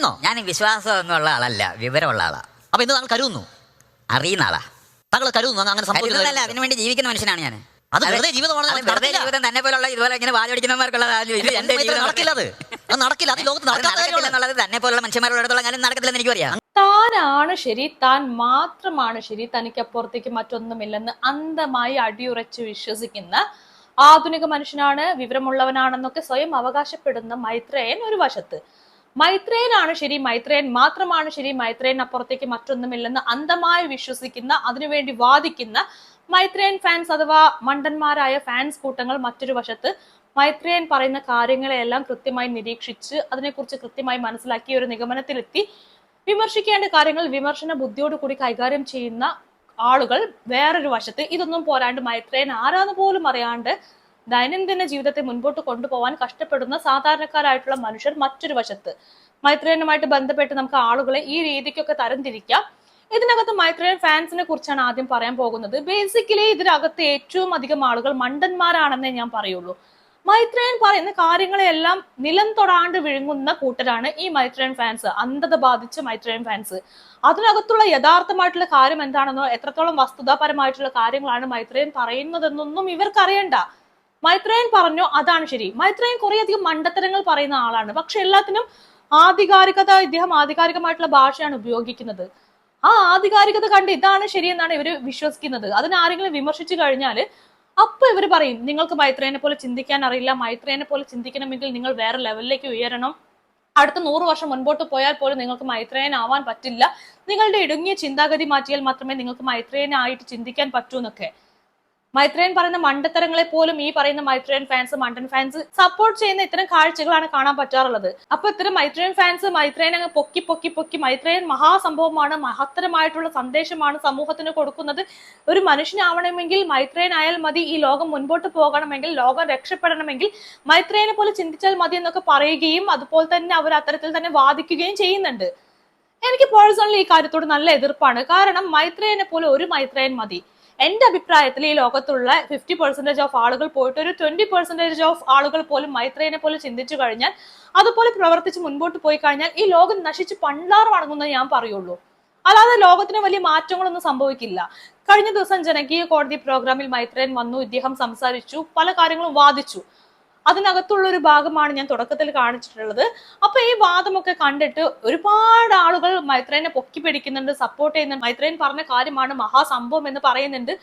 എന്നോ ഞാൻ വിശ്വാസമൊന്നുള്ള ആളല്ല വിവരമുള്ള ആളാ. അപ്പൊ ഇന്ന് താങ്കൾ കരുതുന്നു? അറിയുന്ന ആളാ. താങ്കൾ കരുതുന്നു? അങ്ങനെ സംഭവിക്കുന്നതല്ല അതിനു വേണ്ടി ജീവിക്കുന്ന മനുഷ്യനാണ് ഞാൻ അത് വെറുതെ ജീവിതമാണ് വെറുതെ ജീവിതം തന്നെ പോലുള്ള ഇതുപോലെ ഇങ്ങനെ വാചടിക്കുന്നവർക്കുള്ള എന്റെ ജീവിതം. നടക്കില്ല അത്. നടക്കില്ല. അത് ലോകത്ത് നടക്കില്ല എന്നുള്ളത് തന്നെ പോലുള്ള മനുഷ്യന്മാരുടെ അടുത്തുള്ള കാര്യം നടക്കത്തില്ലെന്ന് എനിക്കറിയാം. താനാണ് ശരി താൻ മാത്രമാണ് ശരി തനിക്ക് അപ്പുറത്തേക്ക് മറ്റൊന്നുമില്ലെന്ന് അന്ധമായി അടിയുറച്ച് വിശ്വസിക്കുന്ന ആധുനിക മനുഷ്യനാണ് വിവരമുള്ളവനാണെന്നൊക്കെ സ്വയം അവകാശപ്പെടുന്ന മൈത്രേയൻ ഒരു വശത്ത്. മൈത്രേയനാണ് ശരി മൈത്രേയൻ മാത്രമാണ് ശരി മൈത്രേയൻ അപ്പുറത്തേക്ക് മറ്റൊന്നുമില്ലെന്ന് അന്ധമായി വിശ്വസിക്കുന്ന അതിനുവേണ്ടി വാദിക്കുന്ന മൈത്രേയൻ ഫാൻസ് അഥവാ മണ്ടന്മാരായ ഫാൻസ് കൂട്ടങ്ങൾ മറ്റൊരു വശത്ത് മൈത്രേയൻ പറയുന്ന കാര്യങ്ങളെല്ലാം കൃത്യമായി നിരീക്ഷിച്ച് അതിനെക്കുറിച്ച് കൃത്യമായി മനസ്സിലാക്കി ഒരു നിഗമനത്തിലെത്തി. വിമർശിക്കേണ്ട കാര്യങ്ങൾ വിമർശന ബുദ്ധിയോടുകൂടി കൈകാര്യം ചെയ്യുന്ന ആളുകൾ വേറൊരു വശത്ത്. ഇതൊന്നും പോരാണ്ട് മൈത്രേയൻ ആരാന്ന് പോലും അറിയാണ്ട് ദൈനംദിന ജീവിതത്തെ മുൻപോട്ട് കൊണ്ടുപോകാൻ കഷ്ടപ്പെടുന്ന സാധാരണക്കാരായിട്ടുള്ള മനുഷ്യർ മറ്റൊരു വശത്ത്. മൈത്രേയനുമായിട്ട് ബന്ധപ്പെട്ട് നമുക്ക് ആളുകളെ ഈ രീതിക്കൊക്കെ തരംതിരിക്കാം. ഇതിനകത്ത് മൈത്രേയൻ ഫാൻസിനെ കുറിച്ചാണ് ആദ്യം പറയാൻ പോകുന്നത്. ബേസിക്കലി ഇതിനകത്ത് ഏറ്റവും അധികം ആളുകൾ മണ്ടന്മാരാണെന്നേ ഞാൻ പറയുള്ളൂ. മൈത്രേയൻ പറയുന്ന കാര്യങ്ങളെല്ലാം നിലം തൊടാണ്ട് വിഴുങ്ങുന്ന കൂട്ടരാണ് ഈ മൈത്രേയൻ ഫാൻസ് അന്ധത ബാധിച്ച മൈത്രേയൻ ഫാൻസ്. അതിനകത്തുള്ള യഥാർത്ഥമായിട്ടുള്ള കാര്യം എന്താണെന്നോ എത്രത്തോളം വസ്തുതാപരമായിട്ടുള്ള കാര്യങ്ങളാണ് മൈത്രേയൻ പറയുന്നതെന്നൊന്നും ഇവർക്കറിയണ്ട. മൈത്രേയൻ പറഞ്ഞു അതാണ് ശരി. മൈത്രേയൻ കുറേയധികം മണ്ടത്തരങ്ങൾ പറയുന്ന ആളാണ്. പക്ഷെ എല്ലാത്തിനും ആധികാരികത ഇദ്ദേഹം ആധികാരികമായിട്ടുള്ള ഭാഷയാണ് ഉപയോഗിക്കുന്നത്. ആ ആധികാരികത കണ്ട് ഇതാണ് ശരിയെന്നാണ് ഇവർ വിശ്വസിക്കുന്നത്. അതിന് ആരെങ്കിലും വിമർശിച്ചു കഴിഞ്ഞാൽ അപ്പൊ ഇവർ പറയും നിങ്ങൾക്ക് മൈത്രേനെ പോലെ ചിന്തിക്കാൻ അറിയില്ല. മൈത്രേനെ പോലെ ചിന്തിക്കണമെങ്കിൽ നിങ്ങൾ വേറെ ലെവലിലേക്ക് ഉയരണം. അടുത്ത നൂറ് വർഷം മുൻപോട്ട് പോയാൽ പോലും നിങ്ങൾക്ക് മൈത്രേനാവാൻ പറ്റില്ല. നിങ്ങളുടെ ഇടുങ്ങിയ ചിന്താഗതി മാറ്റിയാൽ മാത്രമേ നിങ്ങൾക്ക് മൈത്രേനായിട്ട് ചിന്തിക്കാൻ പറ്റൂ എന്നൊക്കെ. മൈത്രേയൻ പറയുന്ന മണ്ടത്തരങ്ങളെ പോലും ഈ പറയുന്ന മൈത്രേയൻ ഫാൻസ് മണ്ടൻ ഫാൻസ് സപ്പോർട്ട് ചെയ്യുന്ന ഇത്തരം കാഴ്ചകളാണ് കാണാൻ പറ്റാറുള്ളത്. അപ്പൊ ഇത്തരം മൈത്രേയൻ ഫാൻസ് മൈത്രേയൻ അങ്ങ് പൊക്കി പൊക്കി പൊക്കി മൈത്രേയൻ മഹാസംഭവമാണ് മഹത്തരമായിട്ടുള്ള സന്ദേശമാണ് സമൂഹത്തിന് കൊടുക്കുന്നത്. ഒരു മനുഷ്യനാവണമെങ്കിൽ മൈത്രേയൻ ആയാൽ മതി ഈ ലോകം മുൻപോട്ട് പോകണമെങ്കിൽ ലോകം രക്ഷപ്പെടണമെങ്കിൽ മൈത്രേയനെ പോലെ ചിന്തിച്ചാൽ മതി എന്നൊക്കെ പറയുകയും അതുപോലെ തന്നെ അവർ അത്തരത്തിൽ തന്നെ വാദിക്കുകയും ചെയ്യുന്നുണ്ട്. എനിക്ക് പേഴ്സണലി ഈ കാര്യത്തോട് നല്ല എതിർപ്പാണ്. കാരണം മൈത്രേയനെ പോലെ ഒരു മൈത്രേയൻ മതി. എന്റെ അഭിപ്രായത്തിൽ ഈ ലോകത്തുള്ള ഫിഫ്റ്റി പെർസെന്റേജ് ഓഫ് ആളുകൾ പോയിട്ട് ഒരു ട്വന്റി പെർസെന്റേജ് ഓഫ് ആളുകൾ പോലും മൈത്രേനെ പോലെ ചിന്തിച്ചു കഴിഞ്ഞാൽ അതുപോലെ പ്രവർത്തിച്ച് മുൻപോട്ട് പോയി കഴിഞ്ഞാൽ ഈ ലോകം നശിച്ച് പണ്ടാറ് മടങ്ങുന്നത് ഞാൻ പറയുള്ളൂ. അല്ലാതെ ലോകത്തിന് വലിയ മാറ്റങ്ങളൊന്നും സംഭവിക്കില്ല. കഴിഞ്ഞ ദിവസം ജനകീയ കോടതി പ്രോഗ്രാമിൽ മൈത്രേൻ വന്നു ഇദ്ദേഹം സംസാരിച്ചു പല കാര്യങ്ങളും വാദിച്ചു. അതിനകത്തുള്ള ഒരു ഭാഗമാണ് ഞാൻ തുടക്കത്തിൽ കാണിച്ചിട്ടുള്ളത്. അപ്പൊ ഈ വാദമൊക്കെ കണ്ടിട്ട് ഒരുപാട് ആളുകൾ മൈത്രേനെ പൊക്കി പിടിക്കുന്നുണ്ട് സപ്പോർട്ട് ചെയ്യുന്നുണ്ട്. മൈത്രേൻ പറഞ്ഞ കാര്യമാണ് മഹാസംഭവം എന്ന് പറയുന്നുണ്ട്.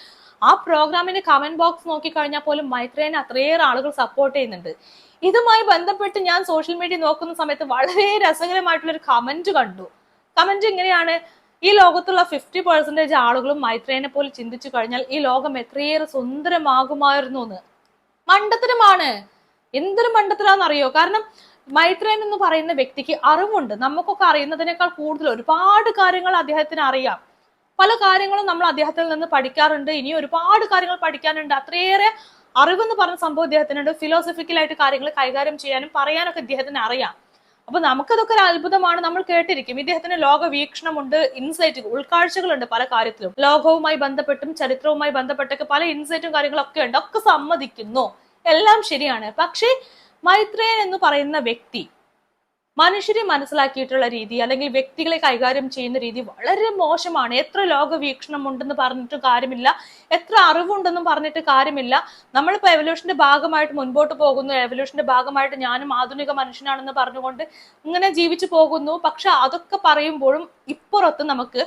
ആ പ്രോഗ്രാമിന്റെ കമന്റ് ബോക്സ് നോക്കിക്കഴിഞ്ഞാൽ പോലും മൈത്രേനെ അത്രയേറെ ആളുകൾ സപ്പോർട്ട് ചെയ്യുന്നുണ്ട്. ഇതുമായി ബന്ധപ്പെട്ട് ഞാൻ സോഷ്യൽ മീഡിയ നോക്കുന്ന സമയത്ത് വളരെ രസകരമായിട്ടുള്ള ഒരു കമന്റ് കണ്ടു. കമന്റ് ഇങ്ങനെയാണ് ഈ ലോകത്തുള്ള ഫിഫ്റ്റി പെർസെന്റേജ് ആളുകളും മൈത്രേനെ പോലെ ചിന്തിച്ചു കഴിഞ്ഞാൽ ഈ ലോകം എത്രയേറെ സുന്ദരമാകുമായിരുന്നു എന്ന് മണ്ടത്തരമാണ്. എന്തൊരു മണ്ടത്തിലാണെന്നറിയോ കാരണം മൈത്രേൻ എന്ന് പറയുന്ന വ്യക്തിക്ക് അറിവുണ്ട്. നമുക്കൊക്കെ അറിയുന്നതിനേക്കാൾ കൂടുതൽ ഒരുപാട് കാര്യങ്ങൾ അദ്ദേഹത്തിന് അറിയാം. പല കാര്യങ്ങളും നമ്മൾ അദ്ദേഹത്തിൽ നിന്ന് പഠിക്കാറുണ്ട്. ഇനി ഒരുപാട് കാര്യങ്ങൾ പഠിക്കാനുണ്ട്. അത്രയേറെ അറിവെന്ന് പറഞ്ഞ സംഭവം ഇദ്ദേഹത്തിനുണ്ട്. ഫിലോസഫിക്കലായിട്ട് കാര്യങ്ങൾ കൈകാര്യം ചെയ്യാനും പറയാനൊക്കെ ഇദ്ദേഹത്തിന് അറിയാം. അപ്പൊ നമുക്കതൊക്കെ ഒരു അത്ഭുതമാണ്. നമ്മൾ കേട്ടിരിക്കും. ഇദ്ദേഹത്തിന് ലോക വീക്ഷണമുണ്ട് ഇൻസൈറ്റ് ഉൾക്കാഴ്ചകളുണ്ട് പല കാര്യത്തിലും. ലോകവുമായി ബന്ധപ്പെട്ടും ചരിത്രവുമായി ബന്ധപ്പെട്ടൊക്കെ പല ഇൻസൈറ്റും കാര്യങ്ങളൊക്കെ ഉണ്ട്. ഒക്കെ സമ്മതിക്കുന്നു. എല്ലാം ശരിയാണ്. പക്ഷേ മൈത്രേയൻ എന്ന് പറയുന്ന വ്യക്തി മനുഷ്യരെ മനസ്സിലാക്കിയിട്ടുള്ള രീതി അല്ലെങ്കിൽ വ്യക്തികളെ കൈകാര്യം ചെയ്യുന്ന രീതി വളരെ മോശമാണ്. എത്ര ലോക വീക്ഷണം ഉണ്ടെന്ന് പറഞ്ഞിട്ട് കാര്യമില്ല. എത്ര അറിവുണ്ടെന്നും പറഞ്ഞിട്ട് കാര്യമില്ല. നമ്മളിപ്പോൾ എവല്യൂഷന്റെ ഭാഗമായിട്ട് മുൻപോട്ട് പോകുന്നു. എവല്യൂഷന്റെ ഭാഗമായിട്ട് ഞാനും ആധുനിക മനുഷ്യനാണെന്ന് പറഞ്ഞുകൊണ്ട് ഇങ്ങനെ ജീവിച്ചു പോകുന്നു. പക്ഷെ അതൊക്കെ പറയുമ്പോഴും ഇപ്പുറത്ത് നമുക്ക്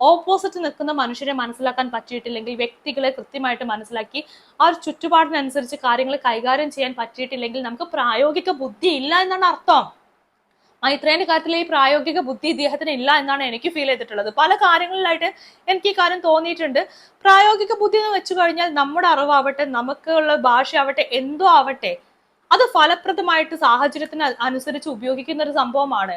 ഓപ്പോസിറ്റ് നിൽക്കുന്ന മനുഷ്യരെ മനസ്സിലാക്കാൻ പറ്റിയിട്ടില്ലെങ്കിൽ വ്യക്തികളെ കൃത്യമായിട്ട് മനസ്സിലാക്കി ആ ഒരു ചുറ്റുപാടിനനുസരിച്ച് കാര്യങ്ങൾ കൈകാര്യം ചെയ്യാൻ പറ്റിയിട്ടില്ലെങ്കിൽ നമുക്ക് പ്രായോഗിക ബുദ്ധി ഇല്ല എന്നാണ് അർത്ഥം. മൈത്രേന്റെ കാര്യത്തിൽ ഈ പ്രായോഗിക ബുദ്ധി ഇദ്ദേഹത്തിന് ഇല്ല എന്നാണ് എനിക്ക് ഫീൽ ചെയ്തിട്ടുള്ളത്. പല കാര്യങ്ങളിലായിട്ട് എനിക്ക് ഈ കാര്യം തോന്നിയിട്ടുണ്ട്. പ്രായോഗിക ബുദ്ധി എന്ന് വെച്ചു കഴിഞ്ഞാൽ നമ്മുടെ അറിവാവട്ടെ നമുക്കുള്ള ഭാഷയാവട്ടെ എന്തോ ആവട്ടെ അത് ഫലപ്രദമായിട്ട് സാഹചര്യത്തിന് അനുസരിച്ച് ഉപയോഗിക്കുന്ന ഒരു സംഭവമാണ്.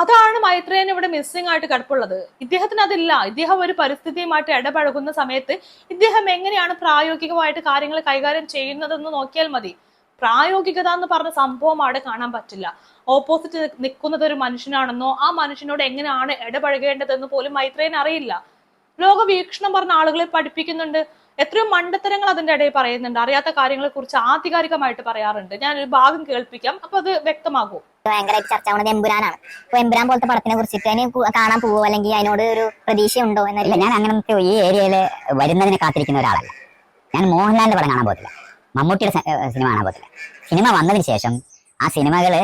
അതാണ് മൈത്രേയൻ ഇവിടെ മിസ്സിംഗ് ആയിട്ട് കിടപ്പുള്ളത്. ഇദ്ദേഹത്തിന് അതില്ല. ഇദ്ദേഹം ഒരു പരിസ്ഥിതിയുമായിട്ട് ഇടപഴകുന്ന സമയത്ത് ഇദ്ദേഹം എങ്ങനെയാണ് പ്രായോഗികമായിട്ട് കാര്യങ്ങൾ കൈകാര്യം ചെയ്യുന്നതെന്ന് നോക്കിയാൽ മതി. പ്രായോഗികത എന്ന് പറഞ്ഞ സംഭവം അവിടെ കാണാൻ പറ്റില്ല. ഓപ്പോസിറ്റ് നിൽക്കുന്നത് ഒരു മനുഷ്യനാണെന്നോ ആ മനുഷ്യനോട് എങ്ങനെയാണ് ഇടപഴകേണ്ടതെന്ന് പോലും മൈത്രേയൻ അറിയില്ല. ലോകവീക്ഷണം പറഞ്ഞ ആളുകളെ പഠിപ്പിക്കുന്നുണ്ട്. എത്രയോ മണ്ടത്തരങ്ങൾ അതിന്റെ ഇടയിൽ പറയുന്നുണ്ട്. അറിയാത്ത കാര്യങ്ങളെ കുറിച്ച് ആധികാരികമായിട്ട് പറയാറുണ്ട്. ഞാൻ ഒരു ഭാഗം കേൾപ്പിക്കാം. അപ്പൊ അത് വ്യക്തമാകും. ഭയങ്കരമായിട്ട് ചർച്ച ആവുന്നത് എമ്പുരാനാണ്. അപ്പൊ എമ്പുരാൻ പോലത്തെ പടത്തിനെ കുറിച്ചിട്ട് അതിന് കാണാൻ പോവോ? അല്ലെങ്കിൽ അതിനോട് ഒരു പ്രതീക്ഷ ഉണ്ടോ എന്നല്ല ഞാൻ അങ്ങനത്തെ ഈ ഏരിയയിൽ വരുന്നതിനെ കാത്തിരിക്കുന്ന ഒരാളല്ല. ഞാൻ മോഹൻലാലിന്റെ പടം കാണാൻ പോകത്തില്ല. മമ്മൂട്ടിയുടെ സിനിമ കാണാൻ പോകത്തില്ല. സിനിമ വന്നതിന് ശേഷം ആ സിനിമകൾ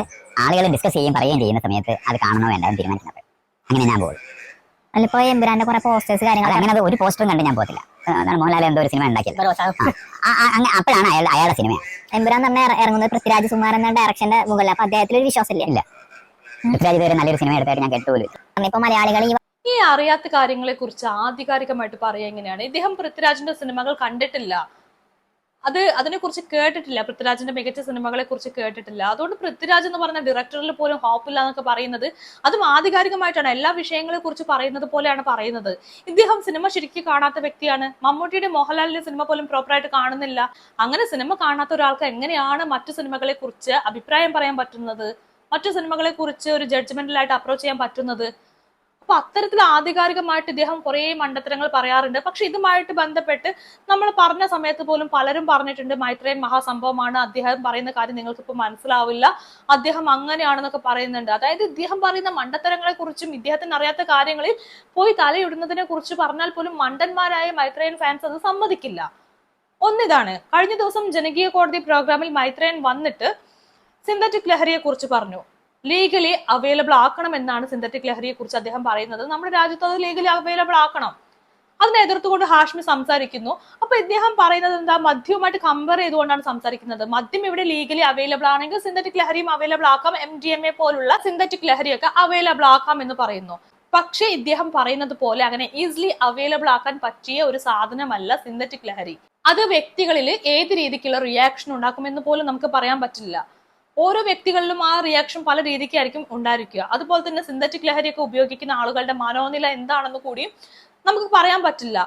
ആളുകൾ ഡിസ്കസ് ചെയ്യും പറയുകയും ചെയ്യുന്ന സമയത്ത് അത് കാണണോ വേണ്ട തീരുമാനിക്കുന്നത്. അങ്ങനെ ഞാൻ പോകും അതിലിപ്പോ എമ്പുരാന്റെ കുറെ പോസ്റ്റേഴ്സ് കാര്യങ്ങൾ അങ്ങനെ അത് ഒരു പോസ്റ്ററും കണ്ട് ഞാൻ പോകത്തില്ല. അതാണ് മോഹൻലാൽ എന്തോ ഒരു സിനിമ ഉണ്ടാക്കിയത്. അപ്പോഴാണ് അയാൾ അയാളുടെ സിനിമ എമ്പുരാൻ തന്നെ ഇറ- ഇറങ്ങുന്നത് പൃഥ്വിരാജ് സുമാർ എന്ന ഡയറക്ഷന്റെ മുകളിൽ അപ്പൊ അദ്ദേഹത്തിൽ ഒരു വിശ്വാസമില്ല. ഇല്ല. പൃഥ്വിരാജ് ഇതുവരെ നല്ലൊരു സിനിമ എടുത്തായിട്ട് ഞാൻ കേട്ടുപോലും ഇപ്പൊ മലയാളികൾ ഈ ഈ അറിയാത്ത കാര്യങ്ങളെ കുറിച്ച് ആധികാരികമായിട്ട് പറയുക എങ്ങനെയാണ് ഇദ്ദേഹം പൃഥ്വിരാജിന്റെ സിനിമകൾ കണ്ടിട്ടില്ല. അത് അതിനെക്കുറിച്ച് കേട്ടിട്ടില്ല. പൃഥ്വിരാജിന്റെ മികച്ച സിനിമകളെ കുറിച്ച് കേട്ടിട്ടില്ല. അതുകൊണ്ട് പൃഥ്വിരാജ് എന്ന് പറഞ്ഞ ഡയറക്ടറിൽ പോലും ഹോപ്പില്ല എന്നൊക്കെ പറയുന്നത് അതും ആധികാരികമായിട്ടാണ്. എല്ലാ വിഷയങ്ങളെ കുറിച്ച് പറയുന്നത് പോലെയാണ് പറയുന്നത്. ഇദ്ദേഹം സിനിമ ശരിക്കും കാണാത്ത വ്യക്തിയാണ്. മമ്മൂട്ടിയുടെ മോഹൻലാലിന്റെ സിനിമ പോലും പ്രോപ്പറായിട്ട് കാണുന്നില്ല. അങ്ങനെ സിനിമ കാണാത്ത ഒരാൾക്ക് എങ്ങനെയാണ് മറ്റു സിനിമകളെ കുറിച്ച് അഭിപ്രായം പറയാൻ പറ്റുന്നത്? മറ്റു സിനിമകളെ കുറിച്ച് ഒരു ജഡ്ജ്മെന്റലായിട്ട് അപ്രോച്ച് ചെയ്യാൻ പറ്റുന്നത്? അപ്പൊ അത്തരത്തിൽ ആധികാരികമായിട്ട് ഇദ്ദേഹം കുറെ മണ്ടത്തരങ്ങൾ പറയാറുണ്ട്. പക്ഷെ ഇതുമായിട്ട് ബന്ധപ്പെട്ട് നമ്മൾ പറഞ്ഞ സമയത്ത് പോലും പലരും പറഞ്ഞിട്ടുണ്ട് മൈത്രേയൻ മഹാസംഭവമാണ് അദ്ദേഹം പറയുന്ന കാര്യം നിങ്ങൾക്ക് ഇപ്പൊ മനസ്സിലാവില്ല. അദ്ദേഹം അങ്ങനെയാണെന്നൊക്കെ പറയുന്നുണ്ട്. അതായത് ഇദ്ദേഹം പറയുന്ന മണ്ടത്തരങ്ങളെ കുറിച്ചും ഇദ്ദേഹത്തിന് അറിയാത്ത കാര്യങ്ങളിൽ പോയി തലയിടുന്നതിനെ കുറിച്ച് പറഞ്ഞാൽ പോലും മണ്ടന്മാരായ മൈത്രേയൻ ഫാൻസ് അത് സമ്മതിക്കില്ല. ഒന്നിതാണ്. കഴിഞ്ഞ ദിവസം ജനകീയ കോടതി പ്രോഗ്രാമിൽ മൈത്രേയൻ വന്നിട്ട് സിന്തറ്റിക് ലഹരിയെ കുറിച്ച് പറഞ്ഞു. ലീഗലി അവൈലബിൾ ആക്കണം എന്നാണ് സിന്തറ്റിക് ലഹരിയെ കുറിച്ച് അദ്ദേഹം പറയുന്നത്. നമ്മുടെ രാജ്യത്ത് അത് ലീഗലി അവൈലബിൾ ആക്കണം. അതിനെ എതിർത്തുകൊണ്ട് ഹാഷ്മി സംസാരിക്കുന്നു. അപ്പൊ ഇദ്ദേഹം പറയുന്നത് എന്താ? മദ്യവുമായിട്ട് കമ്പയർ ചെയ്തുകൊണ്ടാണ് സംസാരിക്കുന്നത്. മദ്യം ഇവിടെ ലീഗലി അവൈലബിൾ ആണെങ്കിൽ സിന്തറ്റിക് ലഹരിയും അവൈലബിൾ ആക്കാം. എം ഡി എം എ പോലുള്ള സിന്തറ്റിക് ലഹരിയൊക്കെ അവൈലബിൾ ആക്കാം എന്ന് പറയുന്നു. പക്ഷേ ഇദ്ദേഹം പറയുന്നത് പോലെ അങ്ങനെ ഈസിലി അവൈലബിൾ ആക്കാൻ പറ്റിയ ഒരു സാധനമല്ല സിന്തറ്റിക് ലഹരി. അത് വ്യക്തികളിൽ ഏത് രീതിക്കുള്ള റിയാക്ഷൻ ഉണ്ടാക്കുമെന്ന് പോലും നമുക്ക് പറയാൻ പറ്റില്ല. ഓരോ വ്യക്തികളിലും ആ റിയാക്ഷൻ പല രീതിക്കായിരിക്കും ഉണ്ടായിരിക്കുക. അതുപോലെ തന്നെ സിന്തറ്റിക് ലഹരിയൊക്കെ ഉപയോഗിക്കുന്ന ആളുകളുടെ മനോനില എന്താണെന്ന് കൂടിയും നമുക്ക് പറയാൻ പറ്റില്ല.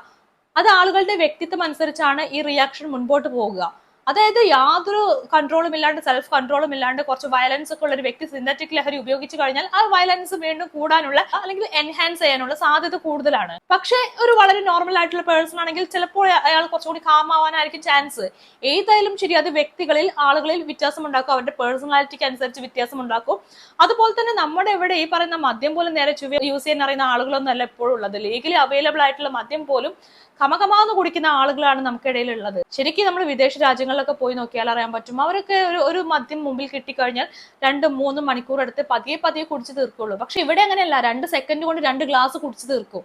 അത് ആളുകളുടെ വ്യക്തിത്വം അനുസരിച്ചാണ് ഈ റിയാക്ഷൻ മുൻപോട്ട് പോവുക. അതായത് യാതൊരു കൺട്രോളും ഇല്ലാണ്ട് സെൽഫ് കൺട്രോളും ഇല്ലാണ്ട് കുറച്ച് വയലൻസ് ഒക്കെ ഉള്ള ഒരു വ്യക്തി സിന്തറ്റിക് ലഹരി ഉപയോഗിച്ചു കഴിഞ്ഞാൽ ആ വയലൻസ് വീണ്ടും കൂടാനുള്ള അല്ലെങ്കിൽ എൻഹാൻസ് ചെയ്യാനുള്ള സാധ്യത കൂടുതലാണ്. പക്ഷേ ഒരു വളരെ നോർമൽ ആയിട്ടുള്ള പേഴ്സൺ ആണെങ്കിൽ ചിലപ്പോൾ അയാൾ കുറച്ചുകൂടി കാം ആവാനായിരിക്കും ചാൻസ് ഏതായാലും ശരി അത് വ്യക്തികളിൽ ആളുകളിൽ വ്യത്യാസം ഉണ്ടാക്കും. അവരുടെ പേഴ്സണാലിറ്റിക്ക് അനുസരിച്ച് വ്യത്യാസം ഉണ്ടാക്കും. അതുപോലെ തന്നെ നമ്മുടെ ഇവിടെ ഈ പറയുന്ന മദ്യം പോലും നേരെ ചുവ യൂസ് ചെയ്യാൻ അറിയുന്ന ആളുകളൊന്നും അല്ല എപ്പോഴും ഉള്ളത്. ലീഗലി അവൈലബിൾ ആയിട്ടുള്ള മദ്യം പോലും കമകമാന്ന് കുടിക്കുന്ന ആളുകളാണ് നമുക്കിടയിൽ ഉള്ളത് ശരിക്കും നമ്മൾ വിദേശ രാജ്യങ്ങളിലൊക്കെ പോയി നോക്കിയാൽ അറിയാൻ പറ്റും. അവരൊക്കെ ഒരു ഒരു മദ്യം മുമ്പിൽ കിട്ടിക്കഴിഞ്ഞാൽ രണ്ട് മൂന്ന് മണിക്കൂർ എടുത്ത് പതിയെ പതിയെ കുടിച്ച് തീർക്കുള്ളൂ. പക്ഷെ ഇവിടെ അങ്ങനെയല്ല. രണ്ട് സെക്കൻഡ് കൊണ്ട് രണ്ട് ഗ്ലാസ് കുടിച്ച് തീർക്കും.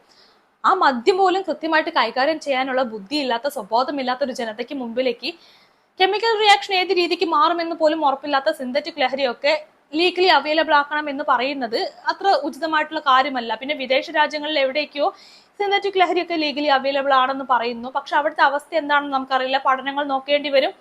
ആ മദ്യം പോലും കൃത്യമായിട്ട് കൈകാര്യം ചെയ്യാനുള്ള ബുദ്ധിയില്ലാത്ത സ്വബോധമില്ലാത്ത ഒരു ജനതയ്ക്ക് മുമ്പിലേക്ക് കെമിക്കൽ റിയാക്ഷൻ ഏത് രീതിക്ക് മാറുമെന്ന് പോലും ഉറപ്പില്ലാത്ത സിന്തറ്റിക് ലഹരിയൊക്കെ ലീഗലി അവൈലബിൾ ആക്കണം എന്ന് പറയുന്നത് അത്ര ഉചിതമായിട്ടുള്ള കാര്യമല്ല. പിന്നെ വിദേശ രാജ്യങ്ങളിൽ എവിടേക്കോ സിന്തറ്റിക് ലഹരിയൊക്കെ ലീഗലി അവൈലബിൾ ആണെന്ന് പറയുന്നു. പക്ഷെ അവിടുത്തെ അവസ്ഥ എന്താണെന്ന് നമുക്കറിയില്ല. പഠനങ്ങൾ നോക്കേണ്ടി വരും.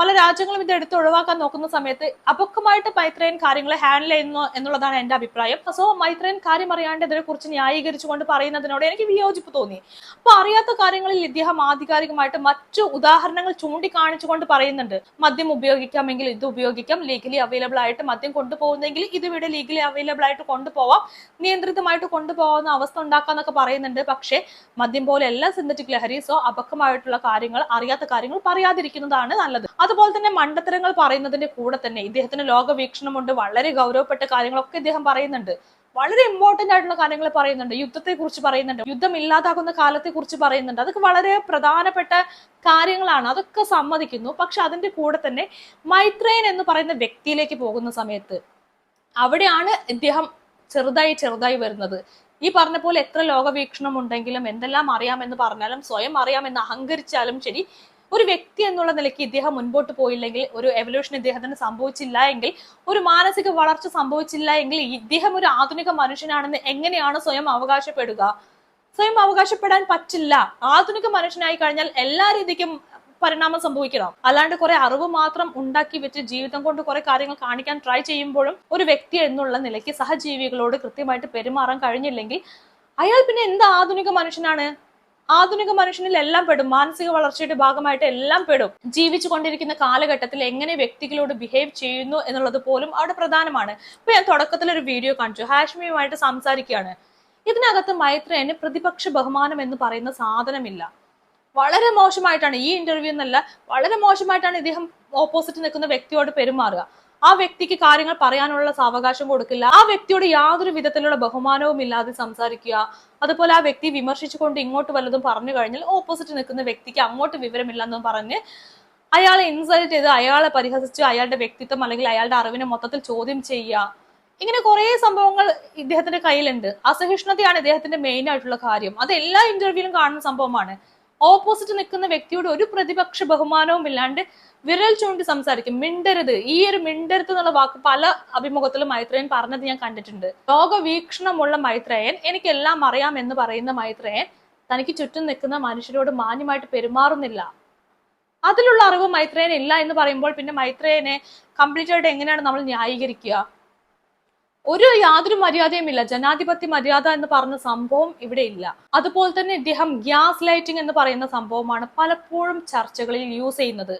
പല രാജ്യങ്ങളും ഇത് എടുത്ത് ഒഴിവാക്കാൻ നോക്കുന്ന സമയത്ത് അപക്വമായിട്ട് മൈത്രയൻ കാര്യങ്ങളെ ഹാൻഡിൽ ചെയ്യുന്നു എന്നുള്ളതാണ് എന്റെ അഭിപ്രായം. സോ മൈത്രയൻ കാര്യം അറിയാണ്ട് ഇതിനെ കുറിച്ച് ന്യായീകരിച്ചുകൊണ്ട് പറയുന്നതിനോട് എനിക്ക് വിയോജിപ്പ് തോന്നി. അപ്പൊ അറിയാത്ത കാര്യങ്ങളിൽ ഇദ്ദേഹം ആധികാരികമായിട്ട് മറ്റു ഉദാഹരണങ്ങൾ ചൂണ്ടിക്കാണിച്ചുകൊണ്ട് പറയുന്നുണ്ട്. മദ്യം ഉപയോഗിക്കാമെങ്കിൽ ഇത് ഉപയോഗിക്കാം. ലീഗലി അവൈലബിൾ ആയിട്ട് മദ്യം കൊണ്ടുപോകുന്നെങ്കിൽ ഇത് ഇവിടെ ലീഗലി അവൈലബിൾ ആയിട്ട് കൊണ്ടുപോവാം. നിയന്ത്രിതമായിട്ട് കൊണ്ടുപോകാവുന്ന അവസ്ഥ ഉണ്ടാക്കാന്നൊക്കെ പറയുന്നുണ്ട്. പക്ഷേ മദ്യം പോലെ എല്ലാ സിന്തറ്റിക് ലഹരി. സോ അപക്വമായിട്ടുള്ള കാര്യങ്ങൾ അറിയാത്ത കാര്യങ്ങൾ പറയാതിരിക്കുന്നതാണ് നല്ലത്. അതുപോലെ തന്നെ മണ്ടത്തരങ്ങൾ പറയുന്നതിന്റെ കൂടെ തന്നെ ഇദ്ദേഹത്തിന് ലോകവീക്ഷണമുണ്ട് വളരെ ഗൗരവപ്പെട്ട കാര്യങ്ങളൊക്കെ ഇദ്ദേഹം പറയുന്നുണ്ട്. വളരെ ഇമ്പോർട്ടന്റ് ആയിട്ടുള്ള കാര്യങ്ങൾ പറയുന്നുണ്ട്. യുദ്ധത്തെ കുറിച്ച് പറയുന്നുണ്ട്. യുദ്ധം ഇല്ലാതാകുന്ന കാലത്തെ കുറിച്ച് പറയുന്നുണ്ട്. അതൊക്കെ വളരെ പ്രധാനപ്പെട്ട കാര്യങ്ങളാണ്. അതൊക്കെ സമ്മതിക്കുന്നു. പക്ഷെ അതിന്റെ കൂടെ തന്നെ മൈത്രേൻ എന്ന് പറയുന്ന വ്യക്തിയിലേക്ക് പോകുന്ന സമയത്ത് അവിടെയാണ് ഇദ്ദേഹം ചെറുതായി ചെറുതായി വരുന്നത്. ഈ പറഞ്ഞ പോലെ എത്ര ലോകവീക്ഷണം ഉണ്ടെങ്കിലും എന്തെല്ലാം അറിയാമെന്ന് പറഞ്ഞാലും സ്വയം അറിയാമെന്ന് അഹങ്കരിച്ചാലും ശരി ഒരു വ്യക്തി എന്നുള്ള നിലയ്ക്ക് ഇദ്ദേഹം മുൻപോട്ട് പോയില്ലെങ്കിൽ ഒരു എവല്യൂഷൻ ഇദ്ദേഹത്തിന് സംഭവിച്ചില്ല എങ്കിൽ ഒരു മാനസിക വളർച്ച സംഭവിച്ചില്ല എങ്കിൽ ഇദ്ദേഹം ഒരു ആധുനിക മനുഷ്യനാണെന്ന് എങ്ങനെയാണ് സ്വയം അവകാശപ്പെടുക? സ്വയം അവകാശപ്പെടാൻ പറ്റില്ല. ആധുനിക മനുഷ്യനായി കഴിഞ്ഞാൽ എല്ലാ രീതിക്കും പരിണാമം സംഭവിക്കണം. അല്ലാണ്ട് കുറെ അറിവ് മാത്രം ഉണ്ടാക്കി വെച്ച് ജീവിതം കൊണ്ട് കുറെ കാര്യങ്ങൾ കാണിക്കാൻ ട്രൈ ചെയ്യുമ്പോഴും ഒരു വ്യക്തി എന്നുള്ള നിലയ്ക്ക് സഹജീവികളോട് കൃത്യമായിട്ട് പെരുമാറാൻ കഴിഞ്ഞില്ലെങ്കിൽ അയാൾ പിന്നെ എന്ത് ആധുനിക മനുഷ്യനാണ്? ആധുനിക മനുഷ്യനിൽ എല്ലാം പെടും. മാനസിക വളർച്ചയുടെ ഭാഗമായിട്ട് എല്ലാം പെടും. ജീവിച്ചു കൊണ്ടിരിക്കുന്ന കാലഘട്ടത്തിൽ എങ്ങനെ വ്യക്തികളോട് ബിഹേവ് ചെയ്യുന്നു എന്നുള്ളത് പോലും അവിടെ പ്രധാനമാണ്. ഇപ്പൊ ഞാൻ തുടക്കത്തിൽ ഒരു വീഡിയോ കാണിച്ചു. ഹാഷ്മിയുമായിട്ട് സംസാരിക്കുകയാണ്. ഇതിനകത്ത് മൈത്രേന് പ്രതിപക്ഷ ബഹുമാനം എന്ന് പറയുന്ന സാധനമില്ല. വളരെ മോശമായിട്ടാണ് ഈ ഇന്റർവ്യൂ എന്നല്ല വളരെ മോശമായിട്ടാണ് ഇദ്ദേഹം ഓപ്പോസിറ്റ് നിൽക്കുന്ന വ്യക്തിയോട് പെരുമാറുക. ആ വ്യക്തിക്ക് കാര്യങ്ങൾ പറയാനുള്ള സാവകാശം കൊടുക്കില്ല. ആ വ്യക്തിയോട് യാതൊരു വിധത്തിലുള്ള ബഹുമാനവും ഇല്ലാതെ സംസാരിക്കുക. അതുപോലെ ആ വ്യക്തി വിമർശിച്ചുകൊണ്ട് ഇങ്ങോട്ട് വല്ലതും പറഞ്ഞു കഴിഞ്ഞാൽ ഓപ്പോസിറ്റ് നിൽക്കുന്ന വ്യക്തിക്ക് അങ്ങോട്ട് വിവരമില്ലെന്നും പറഞ്ഞ് അയാളെ ഇൻസൾട്ട് ചെയ്ത് അയാളെ പരിഹസിച്ച് അയാളുടെ വ്യക്തിത്വം അല്ലെങ്കിൽ അയാളുടെ അറിവിനെ മൊത്തത്തിൽ ചോദ്യം ചെയ്യുക. ഇങ്ങനെ കുറെ സംഭവങ്ങൾ ഇദ്ദേഹത്തിന്റെ കയ്യിലുണ്ട്. അസഹിഷ്ണുതയാണ് ഇദ്ദേഹത്തിന്റെ മെയിൻ ആയിട്ടുള്ള കാര്യം. അത് എല്ലാ ഇന്റർവ്യൂവിലും കാണുന്ന സംഭവമാണ്. ഓപ്പോസിറ്റ് നിൽക്കുന്ന വ്യക്തിയോട് ഒരു പ്രതിപക്ഷ ബഹുമാനവും ഇല്ലാണ്ട് വിരൽ ചൂണ്ടി സംസാരിക്കും. മിണ്ടരുത്. ഈ ഒരു മിണ്ടരുത് എന്നുള്ള വാക്ക് പല അഭിമുഖത്തിലും മൈത്രേയൻ പറഞ്ഞത് ഞാൻ കണ്ടിട്ടുണ്ട്. ലോകവീക്ഷണമുള്ള മൈത്രേയൻ എനിക്കെല്ലാം അറിയാം എന്ന് പറയുന്ന മൈത്രേയൻ തനിക്ക് ചുറ്റും നിൽക്കുന്ന മനുഷ്യരോട് മാന്യമായിട്ട് പെരുമാറുന്നില്ല. അതിലുള്ള അറിവ് മൈത്രേയൻ ഇല്ല എന്ന് പറയുമ്പോൾ പിന്നെ മൈത്രേയനെ കംപ്ലീറ്റ് ആയിട്ട് എങ്ങനെയാണ് നമ്മൾ ന്യായീകരിക്കുക? ഒരു യാതൊരു മര്യാദയും ഇല്ല. ജനാധിപത്യ മര്യാദ എന്ന് പറഞ്ഞ സംഭവം ഇവിടെ ഇല്ല. അതുപോലെ തന്നെ ഇദ്ദേഹം ഗ്യാസ് ലൈറ്റിംഗ് എന്ന് പറയുന്ന സംഭവമാണ് പലപ്പോഴും ചർച്ചകളിൽ യൂസ് ചെയ്യുന്നത്.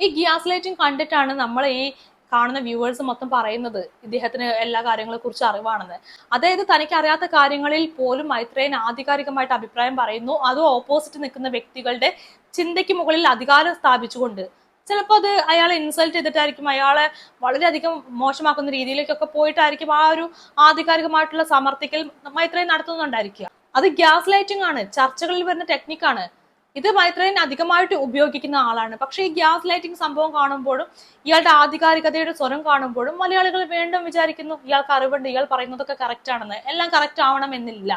ഈ ഗ്യാസ് ലൈറ്റിംഗ് കണ്ടിട്ടാണ് നമ്മൾ ഈ കാണുന്ന വ്യൂവേഴ്സ് മൊത്തം പറയുന്നത് ഇദ്ദേഹത്തിന് എല്ലാ കാര്യങ്ങളെ കുറിച്ച് അറിവാണെന്ന്. അതായത് തനിക്ക് അറിയാത്ത കാര്യങ്ങളിൽ പോലും മൈത്രേൻ ആധികാരികമായിട്ട് അഭിപ്രായം പറയുന്നു. അതും ഓപ്പോസിറ്റ് നിൽക്കുന്ന വ്യക്തികളുടെ ചിന്തയ്ക്ക് മുകളിൽ അധികാരം സ്ഥാപിച്ചുകൊണ്ട് ചിലപ്പോൾ അത് അയാളെ ഇൻസൾട്ട് ചെയ്തിട്ടായിരിക്കും അയാളെ വളരെയധികം മോശമാക്കുന്ന രീതിയിലേക്കൊക്കെ പോയിട്ടായിരിക്കും ആ ഒരു ആധികാരികമായിട്ടുള്ള സമർത്ഥിക്കൽ മൈത്രേയൻ നടത്തുന്നുണ്ടായിരിക്കുക. അത് ഗ്യാസ് ലൈറ്റിംഗ് ആണ് ചർച്ചകളിൽ വരുന്ന ടെക്നിക്കാണ് ഇത് മൈത്രേൻ അധികമായിട്ട് ഉപയോഗിക്കുന്ന ആളാണ്. പക്ഷേ ഈ ഗ്യാസ് ലൈറ്റിംഗ് സംഭവം കാണുമ്പോഴും ഇയാളുടെ ആധികാരികതയുടെ സ്വരം കാണുമ്പോഴും മലയാളികൾ വീണ്ടും വിചാരിക്കുന്നു ഇയാൾക്ക് അറിവുണ്ട് ഇയാൾ പറയുന്നതൊക്കെ കറക്റ്റ് ആണെന്ന്. എല്ലാം കറക്റ്റ് ആവണമെന്നില്ല.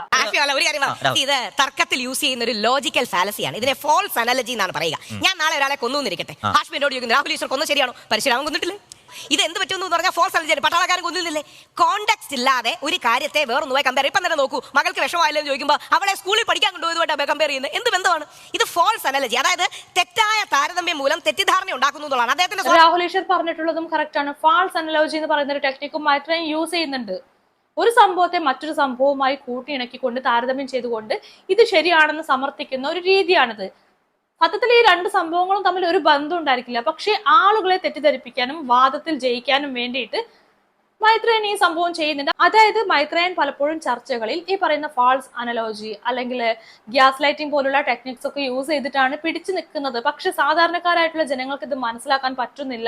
ഇത് തർക്കത്തിൽ യൂസ് ചെയ്യുന്ന ഒരു ലോജിക്കൽ ഫാലസിയാണ് ഇതിനെ ഫോൾസ് അനലജി എന്നാണ് പറയുക. ഞാൻ നാളെ ഒരാളെ കൊന്നു എന്നിരിക്കട്ടെ ഹാഷ്മിനോട് ചോദിക്കുന്നു രാഹുൽ ഈശ്വർ കൊന്നു ശരിയാണോ? പരശുരാമൻ കൊന്നിട്ടില്ലേ? ഇത് എന്ത് പറ്റുമെന്ന് പറഞ്ഞാൽ ഫോൾസ് അനാലജി പട്ടാളക്കാരൻ കൊന്നില്ലേ കോണ്ടാക്ട് ഇല്ലാതെ ഒരു കാര്യത്തെ വേറൊന്നുമായി കമ്പയർ ഇപ്പം തന്നെ നോക്കൂ മകൾക്ക് വിഷമമായില്ലോ ചോദിക്കുമ്പോൾ അവളെ സ്കൂളിൽ പഠിക്കാൻ കൊണ്ടുപോയതുമായിട്ട് കമ്പയർ ചെയ്യുന്നത്? എന്ത് ബന്ധമാണ്? ഇത് ഫോൾസ് അനലജി അതായത് തെറ്റായ താരതമ്യം മൂലം തെറ്റിദ്ധാരണ ഉണ്ടാക്കുന്നതാണ് അദ്ദേഹത്തിന്റെ രാഹുൽ പറഞ്ഞിട്ടുള്ളതും കറക്റ്റ് ആണ്. ഫാൾസ് അനലോജി എന്ന് പറയുന്ന ഒരു ടെക്നിക്കും മാത്രമേ യൂസ് ചെയ്യുന്നുണ്ട്. ഒരു സംഭവത്തെ മറ്റൊരു സംഭവവുമായി കൂട്ടിയിണക്കിക്കൊണ്ട് താരതമ്യം ചെയ്തുകൊണ്ട് ഇത് ശരിയാണെന്ന് സമർത്ഥിക്കുന്ന ഒരു രീതിയാണിത്. സത്യത്തിൽ ഈ രണ്ട് സംഭവങ്ങളും തമ്മിൽ ഒരു ബന്ധം ഉണ്ടായിരിക്കില്ല. പക്ഷെ ആളുകളെ തെറ്റിദ്ധരിപ്പിക്കാനും വാദത്തിൽ ജയിക്കാനും വേണ്ടിയിട്ട് മൈത്രേയൻ ഈ സംഭവം ചെയ്യുന്നുണ്ട്. അതായത് മൈത്രേൻ പലപ്പോഴും ചർച്ചകളിൽ ഈ പറയുന്ന ഫാൾസ് അനലോജി അല്ലെങ്കിൽ ഗ്യാസ് ലൈറ്റിംഗ് പോലുള്ള ടെക്നിക്സ് ഒക്കെ യൂസ് ചെയ്തിട്ടാണ് പിടിച്ചു നിൽക്കുന്നത്. പക്ഷെ സാധാരണക്കാരായിട്ടുള്ള ജനങ്ങൾക്ക് ഇത് മനസ്സിലാക്കാൻ പറ്റുന്നില്ല.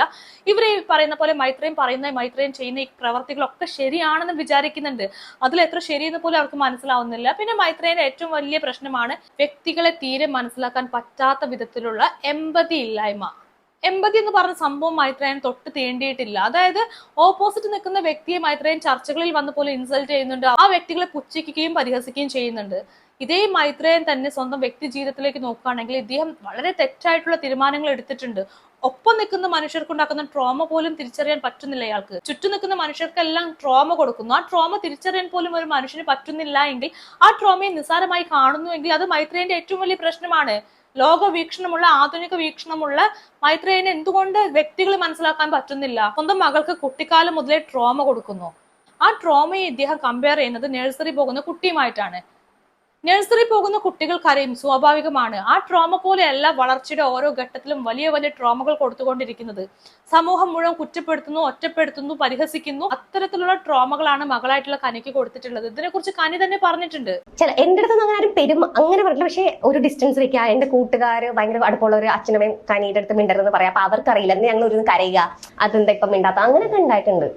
ഇവർ ഈ പറയുന്ന പോലെ മൈത്രേൻ പറയുന്ന മൈത്രേൻ ചെയ്യുന്ന ഈ പ്രവർത്തികളൊക്കെ ശരിയാണെന്ന് വിചാരിക്കുന്നുണ്ട്. അതിൽ എത്ര ശരിയെന്ന് പോലും അവർക്ക് മനസ്സിലാവുന്നില്ല. പിന്നെ മൈത്രേന്റെ ഏറ്റവും വലിയ പ്രശ്നമാണ് വ്യക്തികളെ തീരെ മനസ്സിലാക്കാൻ പറ്റാത്ത വിധത്തിലുള്ള എമ്പതി ഇല്ലായ്മ. എമ്പതി എന്ന് പറഞ്ഞ സംഭവം മൈത്രേയൻ തൊട്ട് തേണ്ടിയിട്ടില്ല. അതായത് ഓപ്പോസിറ്റ് നിൽക്കുന്ന വ്യക്തിയെ മൈത്രേയൻ ചർച്ചകളിൽ വന്ന പോലെ ഇൻസൾട്ട് ചെയ്യുന്നുണ്ട്. ആ വ്യക്തികളെ പുച്ഛിക്കുകയും പരിഹസിക്കുകയും ചെയ്യുന്നുണ്ട്. ഇതേ മൈത്രേയൻ തന്നെ സ്വന്തം വ്യക്തി ജീവിതത്തിലേക്ക് നോക്കുകയാണെങ്കിൽ ഇദ്ദേഹം വളരെ തെറ്റായിട്ടുള്ള തീരുമാനങ്ങൾ എടുത്തിട്ടുണ്ട്. ഒപ്പം നിൽക്കുന്ന മനുഷ്യർക്കുണ്ടാക്കുന്ന ട്രോമ പോലും തിരിച്ചറിയാൻ പറ്റുന്നില്ല അയാൾക്ക് ചുറ്റും നിൽക്കുന്ന മനുഷ്യർക്കെല്ലാം ട്രോമ കൊടുക്കുന്നു. ആ ട്രോമ തിരിച്ചറിയാൻ പോലും ഒരു മനുഷ്യന് പറ്റുന്നില്ല എങ്കിൽ ആ ട്രോമയെ നിസ്സാരമായി കാണുന്നുവെങ്കിൽ അത് മൈത്രേയന്റെ ഏറ്റവും വലിയ പ്രശ്നമാണ്. ലോക വീക്ഷണമുള്ള ആധുനിക വീക്ഷണമുള്ള മൈത്രേയനെ എന്തുകൊണ്ട് വ്യക്തികൾ മനസ്സിലാക്കാൻ പറ്റുന്നില്ല? സ്വന്തം മകൾക്ക് കുട്ടിക്കാലം മുതലേ ട്രോമ കൊടുക്കുന്നു. ആ ട്രോമയെ ഇദ്ദേഹം കമ്പയർ ചെയ്യുന്നത് നഴ്സറി പോകുന്ന കുട്ടിയുമായിട്ടാണ്. നഴ്സറി പോകുന്ന കുട്ടികൾക്കറിയും സ്വാഭാവികമാണ്. ആ ട്രോമ പോലെയല്ല വളർച്ചയുടെ ഓരോ ഘട്ടത്തിലും വലിയ വലിയ ട്രോമകൾ കൊടുത്തുകൊണ്ടിരിക്കുന്നത്. സമൂഹം മുഴുവൻ കുറ്റപ്പെടുത്തുന്നു ഒറ്റപ്പെടുത്തുന്നു പരിഹസിക്കുന്നു. അത്തരത്തിലുള്ള ട്രോമകളാണ് മകളായിട്ടുള്ള കനിക്ക് കൊടുത്തിട്ടുള്ളത്. ഇതിനെക്കുറിച്ച് കനി തന്നെ പറഞ്ഞിട്ടുണ്ട്. ചില എന്റെ അടുത്ത് അങ്ങനെ ആരും പെരും അങ്ങനെ പറഞ്ഞില്ല പക്ഷേ ഒരു ഡിസ്റ്റൻസ് വെക്കുക എന്റെ കൂട്ടുകാർ ഭയങ്കര അടുപ്പമുള്ള ഒരു അച്ഛനമ്മയും കനിയുടെ അടുത്ത് മിണ്ടരുതെന്ന് പറയാം. അപ്പൊ അവർക്കറിയില്ല ഞങ്ങൾ ഒരു കരയുക? അതെന്താ ഇപ്പൊ മിണ്ടാത്ത അങ്ങനെയൊക്കെ ഉണ്ടായിട്ടുണ്ട്.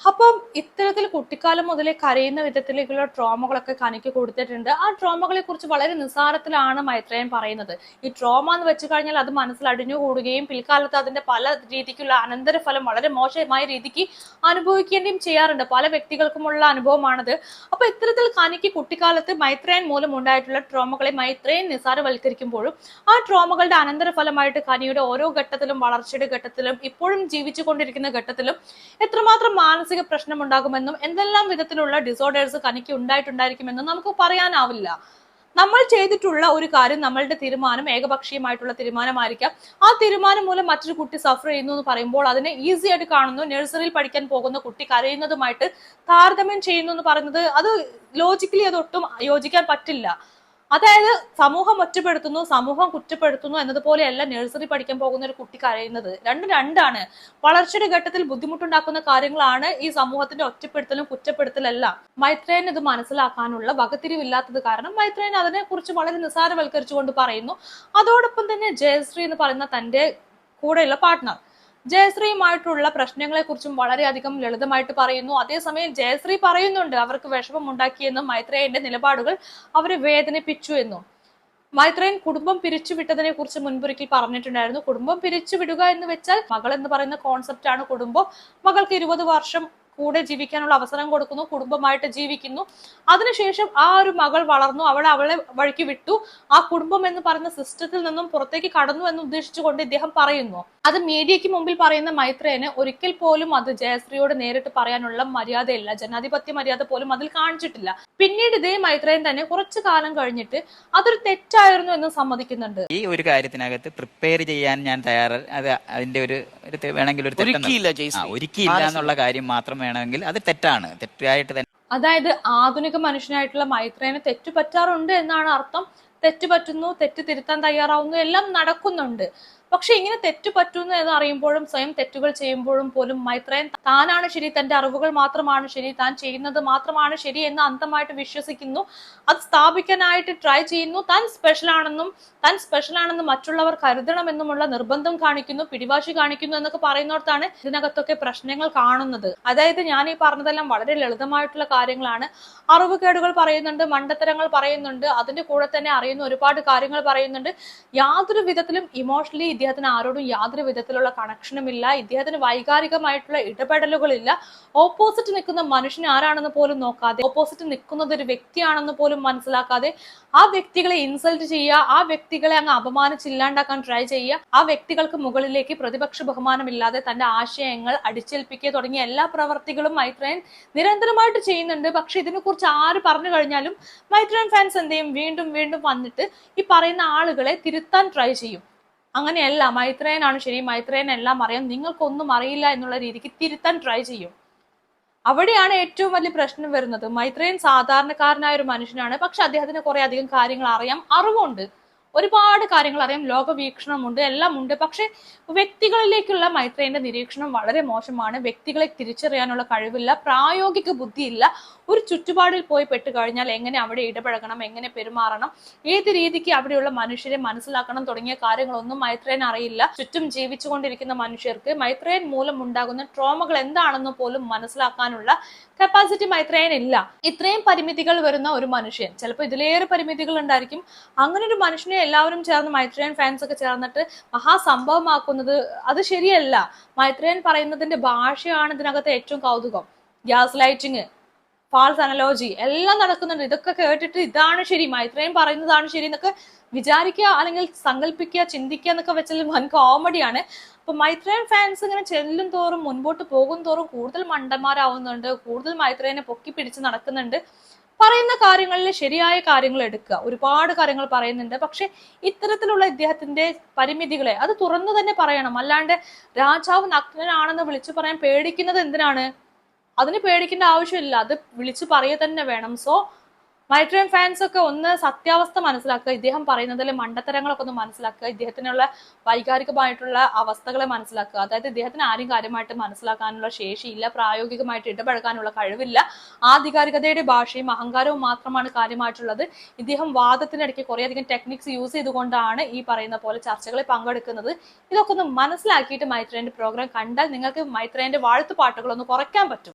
അപ്പം ഇത്തരത്തിൽ കുട്ടിക്കാലം മുതലേ കരയുന്ന വിധത്തിലേക്കുള്ള ട്രോമകളൊക്കെ കനിക്ക് കൊടുത്തിട്ടുണ്ട്. ആ ട്രോമകളെ കുറിച്ച് വളരെ നിസ്സാരത്തിലാണ് മൈത്രേയൻ പറയുന്നത്. ഈ ട്രോമ എന്ന് വെച്ച് കഴിഞ്ഞാൽ അത് മനസ്സിൽ അടിഞ്ഞുകൂടുകയും പിൽക്കാലത്ത് അതിന്റെ പല രീതിക്കുള്ള അനന്തരഫലം വളരെ മോശമായ രീതിക്ക് അനുഭവിക്കേണ്ടിയും ചെയ്യാറുണ്ട്. പല വ്യക്തികൾക്കുമുള്ള അനുഭവമാണത്. അപ്പൊ ഇത്തരത്തിൽ കനിക്ക് കുട്ടിക്കാലത്ത് മൈത്രേയൻ മൂലം ഉണ്ടായിട്ടുള്ള ട്രോമകളെ മൈത്രേയൻ നിസ്സാരവൽക്കരിക്കുമ്പോഴും ആ ട്രോമകളുടെ അനന്തരഫലമായിട്ട് കനിയുടെ ഓരോ ഘട്ടത്തിലും വളർച്ചയുടെ ഘട്ടത്തിലും ഇപ്പോഴും ജീവിച്ചുകൊണ്ടിരിക്കുന്ന ഘട്ടത്തിലും എത്രമാത്രം മാനസിക പ്രശ്നം ഉണ്ടാകുമെന്നും എന്തെല്ലാം വിധത്തിലുള്ള ഡിസോർഡേഴ്സ് കനിക്ക് ഉണ്ടായിട്ടുണ്ടായിരിക്കുമെന്നും നമുക്ക് പറയാനാവില്ല. നമ്മൾ ചെയ്തിട്ടുള്ള ഒരു കാര്യം നമ്മളുടെ തീരുമാനം ഏകപക്ഷീയമായിട്ടുള്ള തീരുമാനമായിരിക്കാം. ആ തീരുമാനം മൂലം മറ്റൊരു കുട്ടി സഫർ ചെയ്യുന്നു എന്ന് പറയുമ്പോൾ അതിനെ ഈസി ആയിട്ട് കാണുന്നു. നഴ്സറിയിൽ പഠിക്കാൻ പോകുന്ന കുട്ടി കരയുന്നതുമായിട്ട് താരതമ്യം ചെയ്യുന്നു എന്ന് പറയുന്നത് അത് ലോജിക്കലി അതൊട്ടും യോജിക്കാൻ പറ്റില്ല. അതായത് സമൂഹം ഒറ്റപ്പെടുത്തുന്നു സമൂഹം കുറ്റപ്പെടുത്തുന്നു എന്നതുപോലെയല്ല നഴ്സറി പഠിക്കാൻ പോകുന്ന ഒരു കുട്ടി കരയുന്നത്. രണ്ടും രണ്ടാണ്. വളർച്ചയുടെ ഘട്ടത്തിൽ ബുദ്ധിമുട്ടുണ്ടാക്കുന്ന കാര്യങ്ങളാണ് ഈ സമൂഹത്തിന്റെ ഒറ്റപ്പെടുത്തലും കുറ്റപ്പെടുത്തലല്ല. മൈത്രേൻ ഇത് മനസ്സിലാക്കാനുള്ള വകതിരിവില്ലാത്തത് കാരണം മൈത്രേൻ അതിനെ കുറിച്ച് വളരെ നിസ്സാരവൽക്കരിച്ചുകൊണ്ട് പറയുന്നു. അതോടൊപ്പം തന്നെ ജയശ്രീ എന്ന് പറയുന്ന തന്റെ കൂടെയുള്ള പാർട്ട്ണർ ജയശ്രീയുമായിട്ടുള്ള പ്രശ്നങ്ങളെ കുറിച്ചും വളരെയധികം ലളിതമായിട്ട് പറയുന്നു. അതേസമയം ജയശ്രീ പറയുന്നുണ്ട് അവർക്ക് വിഷമം ഉണ്ടാക്കിയെന്നും മൈത്രേയന്റെ നിലപാടുകൾ അവരെ വേദനിപ്പിച്ചു എന്നും. മൈത്രേയൻ കുടുംബം പിരിച്ചുവിട്ടതിനെ കുറിച്ച് മുൻപൊരിക്കൽ പറഞ്ഞിട്ടുണ്ടായിരുന്നു. കുടുംബം പിരിച്ചുവിടുക എന്ന് വെച്ചാൽ മകൾ എന്ന് പറയുന്ന കോൺസെപ്റ്റ് ആണ് കുടുംബം. മകൾക്ക് ഇരുപത് വർഷം കൂടെ ജീവിക്കാനുള്ള അവസരം കൊടുക്കുന്നു കുടുംബമായിട്ട് ജീവിക്കുന്നു. അതിനുശേഷം ആ ഒരു മകൾ വളർന്നു അവളെ അവളെ വഴിക്ക് വിട്ടു. ആ കുടുംബം എന്ന് പറയുന്ന സിസ്റ്റത്തിൽ നിന്നും പുറത്തേക്ക് കടന്നു എന്ന് ഉദ്ദേശിച്ചുകൊണ്ട് ഇദ്ദേഹം പറയുന്നു. അത് മീഡിയയ്ക്ക് മുമ്പിൽ പറയുന്ന മൈത്രേന് ഒരിക്കൽ പോലും അത് ജയശ്രീയോട് നേരിട്ട് പറയാനുള്ള മര്യാദയില്ല. ജനാധിപത്യ മര്യാദ പോലും അതിൽ കാണിച്ചിട്ടില്ല. പിന്നീട് ഇതേ മൈത്രേൻ തന്നെ കുറച്ചു കാലം കഴിഞ്ഞിട്ട് അതൊരു തെറ്റായിരുന്നു എന്ന് സമ്മതിക്കുന്നുണ്ട്. ഈ ഒരു കാര്യത്തിനകത്ത് പ്രിപ്പയർ ചെയ്യാൻ ഞാൻ തയ്യാറ അത് അതിന്റെ ഒരു ഒരു വേണമെങ്കിൽ ഒരു ഒരുക്കിയില്ല എന്നുള്ള കാര്യം മാത്രം വേണമെങ്കിൽ അത് തെറ്റാണ്. തെറ്റായിട്ട് തന്നെ അതായത് ആധുനിക മനുഷ്യനായിട്ടുള്ള മൈത്രേന് തെറ്റുപറ്റാറുണ്ട് എന്നാണ് അർത്ഥം. തെറ്റ് പറ്റുന്നു തെറ്റ് തിരുത്താൻ തയ്യാറാവുന്നു എല്ലാം നടക്കുന്നുണ്ട്. പക്ഷെ ഇങ്ങനെ തെറ്റ് പറ്റുന്നു എന്ന് അറിയുമ്പോഴും സ്വയം തെറ്റുകൾ ചെയ്യുമ്പോഴും പോലും മൈത്രയൻ താനാണ് ശരി തന്റെ അറിവുകൾ മാത്രമാണ് ശരി താൻ ചെയ്യുന്നത് മാത്രമാണ് ശരി എന്ന് അന്തമായിട്ട് വിശ്വസിക്കുന്നു. അത് സ്ഥാപിക്കാനായിട്ട് ട്രൈ ചെയ്യുന്നു. താൻ സ്പെഷ്യൽ ആണെന്നും താൻ സ്പെഷ്യൽ ആണെന്ന് മറ്റുള്ളവർ കരുതണമെന്നുമുള്ള നിർബന്ധം കാണിക്കുന്നു പിടിവാശി കാണിക്കുന്നു എന്നൊക്കെ പറയുന്നിടത്താണ് ഇതിനകത്തൊക്കെ പ്രശ്നങ്ങൾ കാണുന്നത്. അതായത് ഞാൻ ഈ പറഞ്ഞതെല്ലാം വളരെ ലളിതമായിട്ടുള്ള കാര്യങ്ങളാണ്. അറിവുകേടുകൾ പറയുന്നുണ്ട് മണ്ടത്തരങ്ങൾ പറയുന്നുണ്ട് അതിന്റെ കൂടെ തന്നെ അറിയുന്ന ഒരുപാട് കാര്യങ്ങൾ പറയുന്നുണ്ട്. യാതൊരു വിധത്തിലും ഇമോഷണലി ഇദ്ദേഹത്തിന് ആരോടും യാതൊരു വിധത്തിലുള്ള കണക്ഷനും ഇല്ല. ഇദ്ദേഹത്തിന് വൈകാരികമായിട്ടുള്ള ഇടപെടലുകളില്ല. ഓപ്പോസിറ്റ് നിൽക്കുന്ന മനുഷ്യൻ ആരാണെന്ന് പോലും നോക്കാതെ ഓപ്പോസിറ്റ് നിൽക്കുന്നത് ഒരു വ്യക്തിയാണെന്ന് പോലും മനസ്സിലാക്കാതെ ആ വ്യക്തികളെ ഇൻസൾട്ട് ചെയ്യുക ആ വ്യക്തികളെ അങ്ങ് അപമാനിച്ച് ഇല്ലാണ്ടാക്കാൻ ട്രൈ ചെയ്യുക ആ വ്യക്തികൾക്ക് മുകളിലേക്ക് പ്രതിപക്ഷ ബഹുമാനമില്ലാതെ തന്റെ ആശയങ്ങൾ അടിച്ചേൽപ്പിക്കുക തുടങ്ങിയ എല്ലാ പ്രവർത്തികളും മൈത്രേൻ നിരന്തരമായിട്ട് ചെയ്യുന്നുണ്ട്. പക്ഷെ ഇതിനെക്കുറിച്ച് ആര് പറഞ്ഞു കഴിഞ്ഞാലും മൈത്രേൻ ഫാൻസ് എന്ത് ചെയ്യും? വീണ്ടും വീണ്ടും വന്നിട്ട് ഈ പറയുന്ന ആളുകളെ തിരുത്താൻ ട്രൈ ചെയ്യും. അങ്ങനെയല്ല മൈത്രേനാണ് ശരി മൈത്രേനെല്ലാം അറിയാം നിങ്ങൾക്കൊന്നും അറിയില്ല എന്നുള്ള രീതിക്ക് തിരുത്താൻ ട്രൈ ചെയ്യും. അവിടെയാണ് ഏറ്റവും വലിയ പ്രശ്നം വരുന്നത്. മൈത്രേയൻ സാധാരണക്കാരനായ ഒരു മനുഷ്യനാണ്. പക്ഷെ അദ്ദേഹത്തിന് കുറെ അധികം കാര്യങ്ങൾ അറിയാം. അറിവുണ്ട്. ഒരുപാട് കാര്യങ്ങൾ അറിയാം. ലോകവീക്ഷണമുണ്ട് എല്ലാം ഉണ്ട് പക്ഷെ വ്യക്തികളിലേക്കുള്ള മൈത്രേന്റെ നിരീക്ഷണം വളരെ മോശമാണ്. വ്യക്തികളെ തിരിച്ചറിയാനുള്ള കഴിവില്ല പ്രായോഗിക ബുദ്ധിയില്ല. ഒരു ചുറ്റുപാടിൽ പോയി പെട്ട് കഴിഞ്ഞാൽ എങ്ങനെ അവിടെ ഇടപഴകണം എങ്ങനെ പെരുമാറണം ഏത് രീതിക്ക് അവിടെയുള്ള മനുഷ്യരെ മനസ്സിലാക്കണം തുടങ്ങിയ കാര്യങ്ങളൊന്നും മൈത്രേൻ അറിയില്ല. ചുറ്റും ജീവിച്ചുകൊണ്ടിരിക്കുന്ന മനുഷ്യർക്ക് മൈത്രേൻ മൂലം ഉണ്ടാകുന്ന ട്രോമകൾ എന്താണെന്ന് പോലും മനസ്സിലാക്കാനുള്ള കപ്പാസിറ്റി മൈത്രേൻ ഇല്ല. ഇത്രയും പരിമിതികൾ വരുന്ന ഒരു മനുഷ്യൻ ചിലപ്പോൾ ഇതിലേറെ പരിമിതികൾ ഉണ്ടായിരിക്കും. അങ്ങനെ ഒരു മനുഷ്യനെ എല്ലാവരും ചേർന്ന് മൈത്രേയൻ ഫാൻസ് ഒക്കെ ചേർന്നിട്ട് മഹാസംഭവമാക്കുന്നത് അത് ശരിയല്ല. മൈത്രേയൻ പറയുന്നതിന്റെ ഭാഷയാണ് ഇതിനകത്ത് ഏറ്റവും കൗതുകം. ഗ്യാസ് ലൈറ്റിങ് ഫാൾസ് അനലോജി എല്ലാം നടക്കുന്നുണ്ട്. ഇതൊക്കെ കേട്ടിട്ട് ഇതാണ് ശരി. മൈത്രേയൻ പറയുന്നതാണ് ശരി എന്നൊക്കെ വിചാരിക്കുക അല്ലെങ്കിൽ സങ്കല്പിക്കുക ചിന്തിക്കുക എന്നൊക്കെ വെച്ചാൽ വൻ കോമഡിയാണ് അപ്പൊ മൈത്രേയൻ ഫാൻസ് ഇങ്ങനെ ചെല്ലും തോറും മുൻപോട്ട് പോകും തോറും കൂടുതൽ മണ്ടന്മാരാവുന്നുണ്ട് കൂടുതൽ മൈത്രേയനെ പൊക്കി പിടിച്ച് നടക്കുന്നുണ്ട്. പറയുന്ന കാര്യങ്ങളിൽ ശരിയായ കാര്യങ്ങൾ എടുക്കുക. ഒരുപാട് കാര്യങ്ങൾ പറയുന്നുണ്ട്. പക്ഷെ ഇത്തരത്തിലുള്ള ഇദ്ദേഹത്തിന്റെ പരിമിതികളെ അത് തുറന്നു തന്നെ പറയണം. അല്ലാണ്ട് രാജാവ് നഗ്നനാണെന്ന് വിളിച്ചു പറയാൻ പേടിക്കുന്നത് എന്തിനാണ്? അതിന് പേടിക്കേണ്ട ആവശ്യമില്ല. അത് വിളിച്ചു പറയുക തന്നെ വേണം. സോ മൈട്രിയൻ ഫാൻസ് ഒക്കെ ഒന്ന് സത്യാവസ്ഥ മനസ്സിലാക്കുക ഇദ്ദേഹം പറയുന്നതിലെ മണ്ടത്തരങ്ങളൊക്കെ ഒന്ന് മനസ്സിലാക്കുക ഇദ്ദേഹത്തിനുള്ള വൈകാരികമായിട്ടുള്ള അവസ്ഥകളെ മനസ്സിലാക്കുക. അതായത് ഇദ്ദേഹത്തിന് ആരും കാര്യമായിട്ട് മനസ്സിലാക്കാനുള്ള ശേഷിയില്ല പ്രായോഗികമായിട്ട് ഇടപഴകാനുള്ള കഴിവില്ല. ആധികാരികതയുടെ ഭാഷയും അഹങ്കാരവും മാത്രമാണ് കാര്യമായിട്ടുള്ളത്. ഇദ്ദേഹം വാദത്തിനിടയ്ക്ക് കുറേയധികം ടെക്നിക്സ് യൂസ് ചെയ്തുകൊണ്ടാണ് ഈ പറയുന്ന പോലെ ചർച്ചകളിൽ പങ്കെടുക്കുന്നത്. ഇതൊക്കെ ഒന്ന് മനസ്സിലാക്കിയിട്ട് മൈത്രേന്റെ പ്രോഗ്രാം കണ്ടാൽ നിങ്ങൾക്ക് മൈത്രേന്റെ വാഴ്ത്തുപാട്ടുകളൊന്ന് കുറയ്ക്കാൻ പറ്റും.